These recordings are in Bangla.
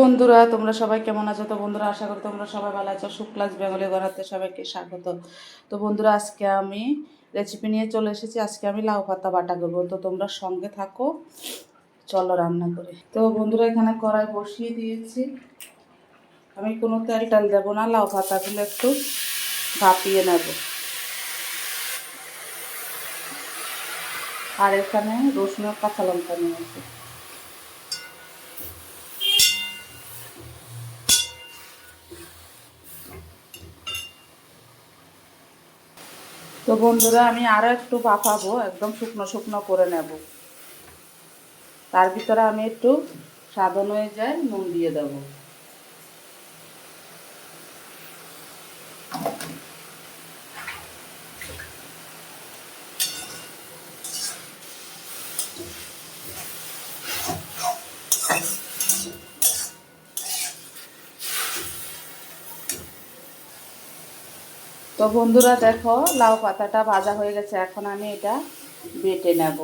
বন্ধুরা, তোমরা সবাই কেমন আছো? তো বন্ধুরা, আশা করি তোমরা সবাই ভালো আছো। শুক্লাস বেঙ্গলি গড়াতে সবাইকে স্বাগত। তো বন্ধুরা, আজকে আমি রেসিপি নিয়ে চলে এসেছি। আজকে আমি লাউ পাতা বাটা করব। তো তোমরা সঙ্গে থাকো, চলো রান্না করে। তো বন্ধুরা, এখানে কড়াই বসিয়ে দিয়েছি। আমি কোনো তেল টাল দেবো না, লাউ পাতাগুলো একটু ভাপিয়ে নেব। আর এখানে রসুন আর কাঁচা লঙ্কা নিয়েছি। তো বন্ধুরা, আমি আরও একটু বাফাবো, একদম শুকনো শুকনো করে নেব। তার ভিতরে আমি একটু সাধন হয়ে যায়, নুন দিয়ে দেব। তো বন্ধুরা দেখো লাউ পাতাটা ভাজা হয়ে গেছে এখন আমি এটা বেটে নেব।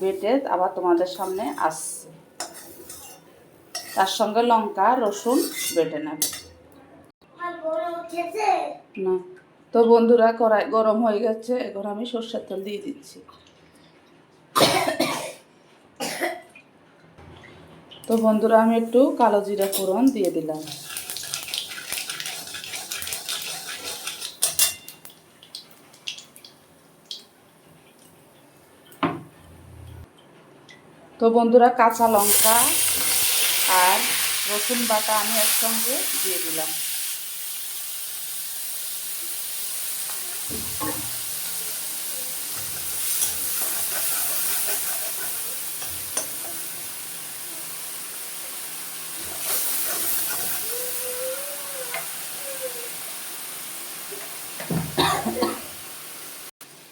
বেটে আবার তোমাদের সামনে আসছে। তার সঙ্গে লঙ্কা রসুন বেটে নেব। না। তো বন্ধুরা কড়াই গরম হয়ে গেছে এখন আমি সর্ষের তেল দিয়ে দিচ্ছি। তো বন্ধুরা আমি একটু কালো জিরা ফোড়ন দিয়ে দিলাম। তো বন্ধুরা কাঁচা লঙ্কা আর রসুন বাটা আমি একসঙ্গে দিয়ে দিলাম।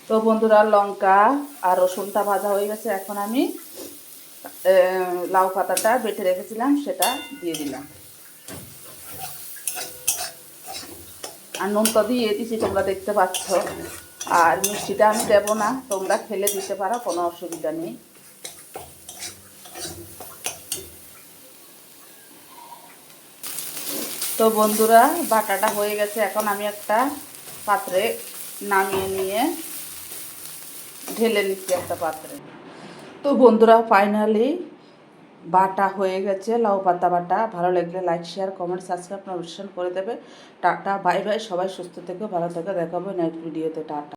তো বন্ধুরা লঙ্কা আর রসুনটা ভাজা হয়ে গেছে, এখন আমি লাউ পাতাটা বেটে রেখেছিলাম, সেটা দিয়ে দিলাম। আর নুনটা দিয়ে দিছি তোমরা দেখতে পাচ্ছ। আর মিষ্টিটা আমি দেবো না, তোমরা ফেলে দিতে পারো, কোনো অসুবিধা নেই। তো বন্ধুরা, বাটাটা হয়ে গেছে। এখন আমি একটা পাত্রে নামিয়ে নিয়ে ঢেলে নিচ্ছি একটা পাত্রে। তো বন্ধুরা ফাইনালি বাটা হয়ে গেছে, লাউ পাতা বাটা। ভালো লাগলে লাইক শেয়ার কমেন্ট সাবস্ক্রাইব অনুষ্ঠান করে দেবে। টাটা বাই বাই সবাই সুস্থ থেকে, ভালো থেকে। দেখাবো নেক্সট ভিডিওতে টাটা।